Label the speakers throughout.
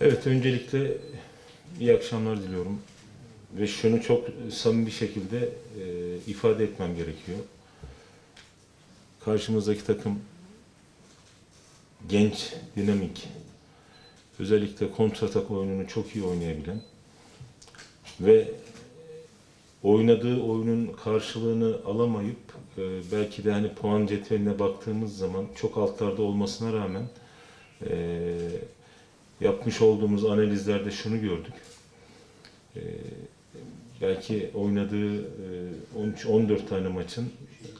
Speaker 1: Evet, öncelikle iyi akşamlar diliyorum. Ve şunu çok samimi bir şekilde e, ifade etmem gerekiyor. Karşımızdaki takım genç, dinamik, özellikle kontratak oyununu çok iyi oynayabilen ve oynadığı oyunun karşılığını alamayıp e, belki de hani puan cetveline baktığımız zaman çok altlarda olmasına rağmen e, yapmış olduğumuz analizlerde şunu gördük. E, belki oynadığı e, 13-14 tane maçın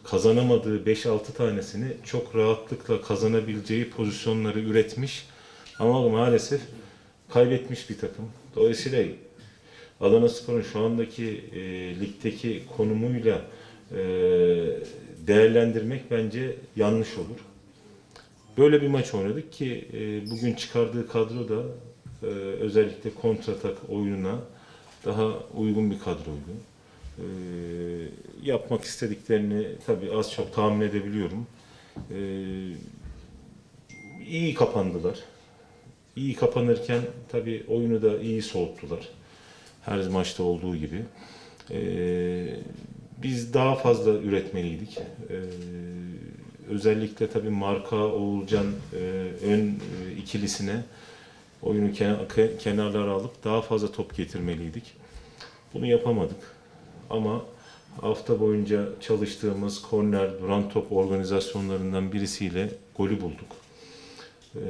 Speaker 1: kazanamadığı 5-6 tanesini çok rahatlıkla kazanabileceği pozisyonları üretmiş ama maalesef kaybetmiş bir takım. Dolayısıyla Adana Spor'un şu andaki e, ligdeki konumuyla e, değerlendirmek bence yanlış olur. Böyle bir maç oynadık ki e, bugün çıkardığı kadro da e, özellikle kontratak oyununa daha uygun bir kadroydu. E, yapmak istediklerini tabii az çok tahmin edebiliyorum. E, iyi kapandılar. İyi kapanırken tabii oyunu da iyi soğuttular. Her maçta olduğu gibi. Ee, biz daha fazla üretmeliydik. Ee, özellikle tabii Marka, Oğulcan e, ön e, ikilisine oyunu kenar- ke- kenarlara alıp daha fazla top getirmeliydik. Bunu yapamadık. Ama hafta boyunca çalıştığımız korner, duran top organizasyonlarından birisiyle golü bulduk. Ee,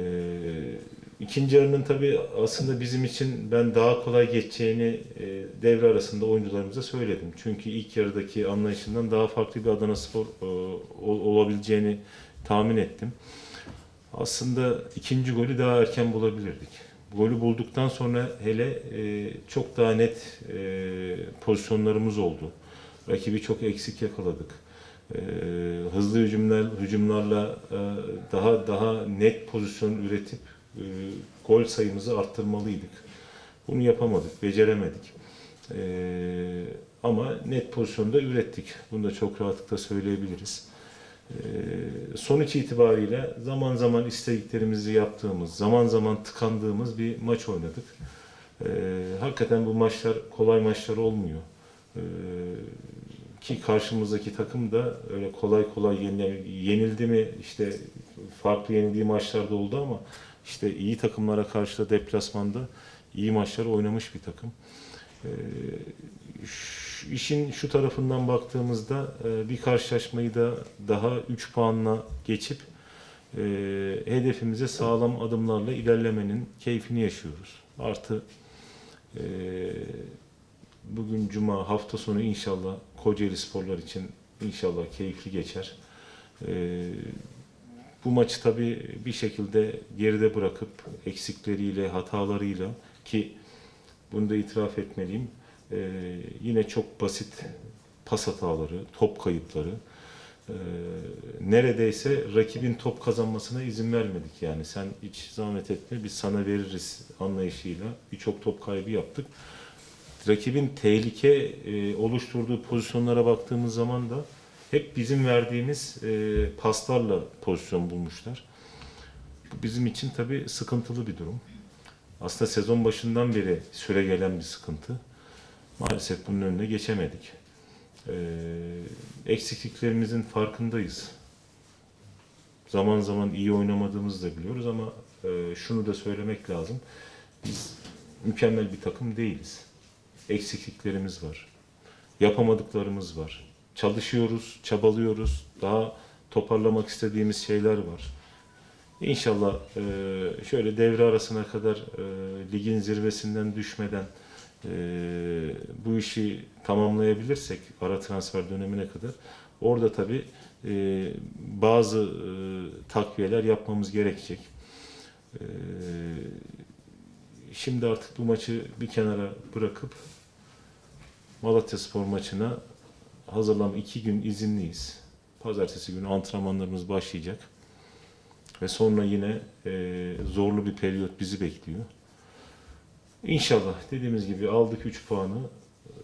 Speaker 1: ikinci yarının tabii aslında bizim için ben daha kolay geçeceğini e, devre arasında oyuncularımıza söyledim. Çünkü ilk yarıdaki anlayışından daha farklı bir Adana Spor e, olabileceğini tahmin ettim. Aslında ikinci golü daha erken bulabilirdik. Golü bulduktan sonra hele e, çok daha net e, pozisyonlarımız oldu. Rakibi çok eksik yakaladık. E, hızlı hücumlar hücumlarla e, daha daha net pozisyon üretip e, gol sayımızı arttırmalıydık. Bunu yapamadık, beceremedik. E, ama net pozisyonda ürettik. Bunu da çok rahatlıkla söyleyebiliriz. E, sonuç itibariyle zaman zaman istediklerimizi yaptığımız, zaman zaman tıkandığımız bir maç oynadık. E, hakikaten bu maçlar kolay maçlar olmuyor. E, ki karşımızdaki takım da öyle kolay kolay yenil- yenildi mi işte farklı yenildiği maçlarda oldu ama işte iyi takımlara karşı da deplasmanda iyi maçlar oynamış bir takım. Ee, işin şu tarafından baktığımızda e, bir karşılaşmayı da daha 3 puanla geçip e, hedefimize sağlam adımlarla ilerlemenin keyfini yaşıyoruz. Artı e, Bugün Cuma hafta sonu inşallah Kocaeli sporlar için inşallah keyifli geçer. Bu maçı tabii bir şekilde geride bırakıp eksikleriyle, hatalarıyla ki bunu da itiraf etmeliyim. Ee, yine çok basit pas hataları, top kayıpları. ee, neredeyse rakibin top kazanmasına izin vermedik yani. Sen hiç zahmet etme biz sana veririz anlayışıyla birçok top kaybı yaptık rakibin tehlike e, oluşturduğu pozisyonlara baktığımız zaman da hep bizim verdiğimiz e, paslarla pozisyon bulmuşlar. Bu bizim için tabii sıkıntılı bir durum. Aslında sezon başından beri süre gelen bir sıkıntı. Maalesef bunun önüne geçemedik. E, eksikliklerimizin farkındayız. Zaman zaman iyi oynamadığımızı da biliyoruz ama e, şunu da söylemek lazım. Biz mükemmel bir takım değiliz eksikliklerimiz var. Yapamadıklarımız var. Çalışıyoruz, çabalıyoruz. Daha toparlamak istediğimiz şeyler var. İnşallah e, şöyle devre arasına kadar e, ligin zirvesinden düşmeden e, bu işi tamamlayabilirsek ara transfer dönemine kadar orada tabii e, bazı e, takviyeler yapmamız gerekecek. E, şimdi artık bu maçı bir kenara bırakıp Malatya Spor maçına hazırlan iki gün izinliyiz. Pazartesi günü antrenmanlarımız başlayacak. Ve sonra yine e, zorlu bir periyot bizi bekliyor. İnşallah dediğimiz gibi aldık 3 puanı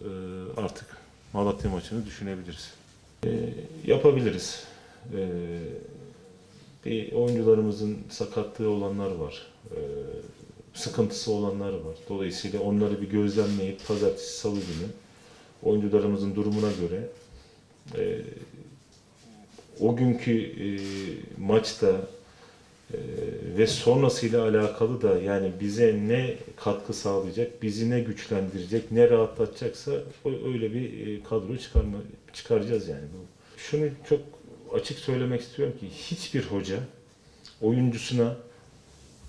Speaker 1: e, artık Malatya maçını düşünebiliriz. E, yapabiliriz. E, bir oyuncularımızın sakatlığı olanlar var. Sıkıntısı olanlar var. Dolayısıyla onları bir gözlemleyip pazartesi, salı günü oyuncularımızın durumuna göre o günkü maçta ve sonrasıyla alakalı da yani bize ne katkı sağlayacak, bizi ne güçlendirecek, ne rahatlatacaksa öyle bir e, kadro çıkarma, çıkaracağız yani. Şunu çok açık söylemek istiyorum ki hiçbir hoca oyuncusuna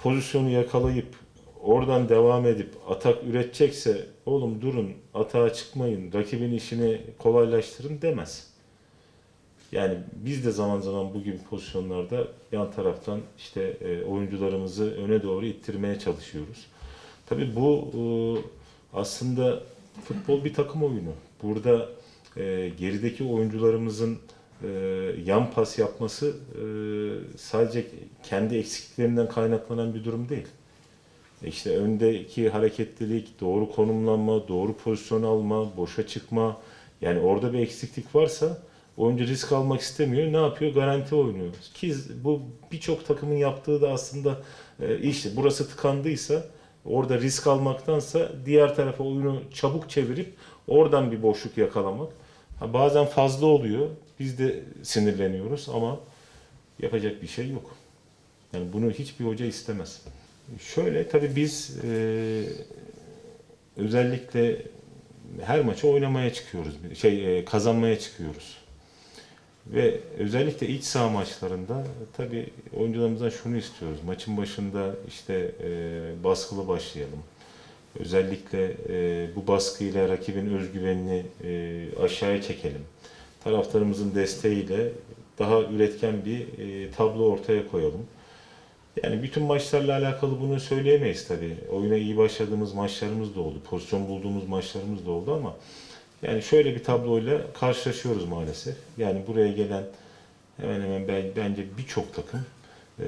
Speaker 1: pozisyonu yakalayıp oradan devam edip atak üretecekse oğlum durun atağa çıkmayın rakibin işini kolaylaştırın demez. Yani biz de zaman zaman bugün pozisyonlarda yan taraftan işte e, oyuncularımızı öne doğru ittirmeye çalışıyoruz. Tabii bu e, aslında futbol bir takım oyunu. Burada e, gerideki oyuncularımızın e, yan pas yapması e, sadece kendi eksikliklerinden kaynaklanan bir durum değil. İşte öndeki hareketlilik, doğru konumlanma, doğru pozisyon alma, boşa çıkma. Yani orada bir eksiklik varsa oyuncu risk almak istemiyor. Ne yapıyor? Garanti oynuyor. Ki bu birçok takımın yaptığı da aslında e, işte burası tıkandıysa orada risk almaktansa diğer tarafa oyunu çabuk çevirip oradan bir boşluk yakalamak. Ha, bazen fazla oluyor. Biz de sinirleniyoruz ama yapacak bir şey yok. Yani bunu hiçbir hoca istemez. Şöyle tabii biz e, özellikle her maçı oynamaya çıkıyoruz. Şey e, kazanmaya çıkıyoruz. Ve özellikle iç saha maçlarında tabii oyuncularımızdan şunu istiyoruz. Maçın başında işte e, baskılı başlayalım. Özellikle e, bu baskıyla rakibin özgüvenini e, aşağıya çekelim. Taraftarımızın desteğiyle daha üretken bir e, tablo ortaya koyalım. Yani bütün maçlarla alakalı bunu söyleyemeyiz tabii. Oyuna iyi başladığımız maçlarımız da oldu. Pozisyon bulduğumuz maçlarımız da oldu ama yani şöyle bir tabloyla karşılaşıyoruz maalesef. Yani buraya gelen hemen hemen ben, bence birçok takım e,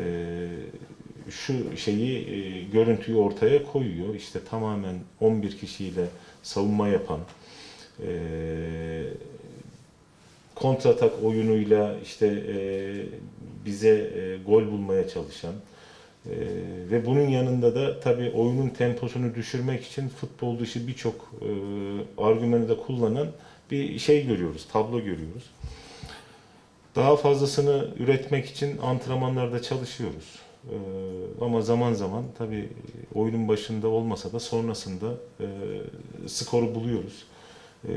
Speaker 1: şu şeyi e, görüntüyü ortaya koyuyor. İşte tamamen 11 kişiyle savunma yapan e, kontratak oyunuyla işte e, bize e, gol bulmaya çalışan e, ve bunun yanında da tabii oyunun temposunu düşürmek için futbol dışı birçok e, argümanı da kullanan bir şey görüyoruz, tablo görüyoruz. Daha fazlasını üretmek için antrenmanlarda çalışıyoruz. E, ama zaman zaman tabii oyunun başında olmasa da sonrasında e, skoru buluyoruz. E,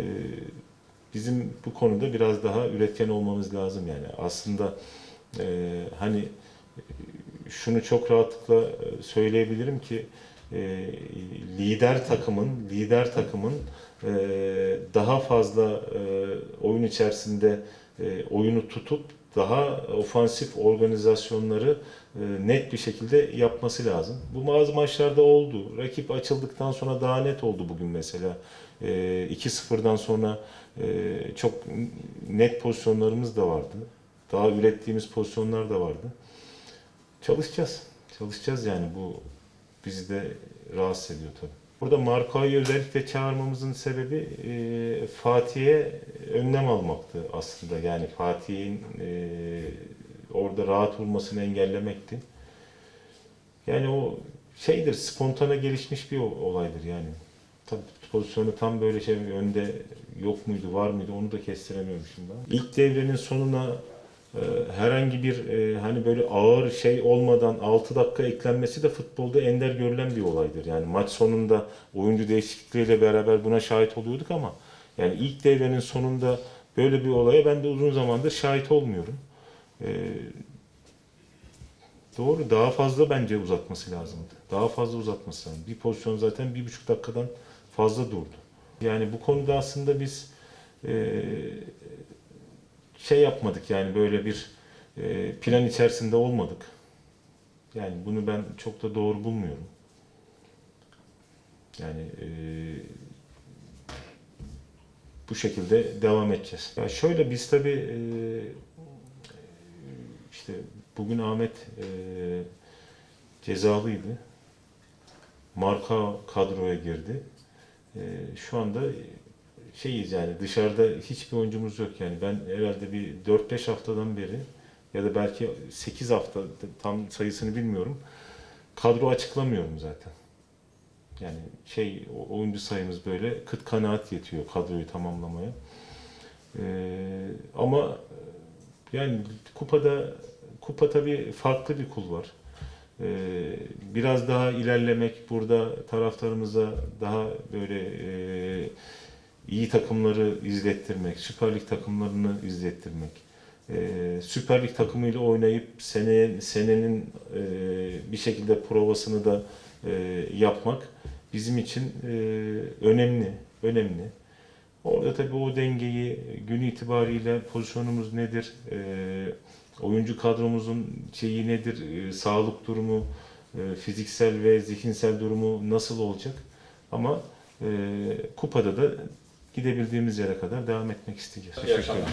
Speaker 1: bizim bu konuda biraz daha üretken olmamız lazım yani. Aslında e, hani şunu çok rahatlıkla e, söyleyebilirim ki e, lider takımın lider takımın e, daha fazla e, oyun içerisinde e, oyunu tutup daha ofansif organizasyonları e, net bir şekilde yapması lazım. Bu bazı maçlarda oldu. Rakip açıldıktan sonra daha net oldu bugün mesela. E, 2-0'dan sonra e, çok net pozisyonlarımız da vardı. Daha ürettiğimiz pozisyonlar da vardı. Çalışacağız. Çalışacağız yani bu bizi de rahatsız ediyor tabii. Burada Marko'yu özellikle çağırmamızın sebebi e, Fatih'e önlem almaktı aslında. Yani Fatih'in e, orada rahat olmasını engellemekti. Yani o şeydir, spontane gelişmiş bir olaydır yani. Tabii pozisyonu tam böyle şey önde yok muydu, var mıydı onu da kestiremiyorum şimdi. İlk devrenin sonuna herhangi bir e, hani böyle ağır şey olmadan 6 dakika eklenmesi de futbolda ender görülen bir olaydır. Yani maç sonunda oyuncu değişiklikleriyle beraber buna şahit oluyorduk ama yani ilk devrenin sonunda böyle bir olaya ben de uzun zamandır şahit olmuyorum. E, doğru daha fazla bence uzatması lazımdı. Daha fazla uzatması lazım. Bir pozisyon zaten bir buçuk dakikadan fazla durdu. Yani bu konuda aslında biz e, şey yapmadık yani böyle bir e, plan içerisinde olmadık. Yani bunu ben çok da doğru bulmuyorum. Yani e, bu şekilde devam edeceğiz. Ya şöyle biz tabii e, işte bugün Ahmet e, cezalıydı. Marka kadroya girdi. E, şu anda şeyiz yani dışarıda hiçbir oyuncumuz yok yani ben herhalde bir 4-5 haftadan beri ya da belki 8 hafta tam sayısını bilmiyorum kadro açıklamıyorum zaten. Yani şey oyuncu sayımız böyle kıt kanaat yetiyor kadroyu tamamlamaya. Ee, ama yani kupada kupa tabii farklı bir kul var. Ee, biraz daha ilerlemek burada taraftarımıza daha böyle e, iyi takımları izlettirmek, Süper Lig takımlarını izlettirmek, e, Süper Lig takımıyla oynayıp seneye, senenin e, bir şekilde provasını da e, yapmak bizim için e, önemli, önemli. Orada tabii o dengeyi gün itibariyle pozisyonumuz nedir, e, oyuncu kadromuzun şeyi nedir, e, sağlık durumu, e, fiziksel ve zihinsel durumu nasıl olacak? Ama e, kupada da gidebildiğimiz yere kadar devam etmek isteyeceğiz.
Speaker 2: İyi akşamlar.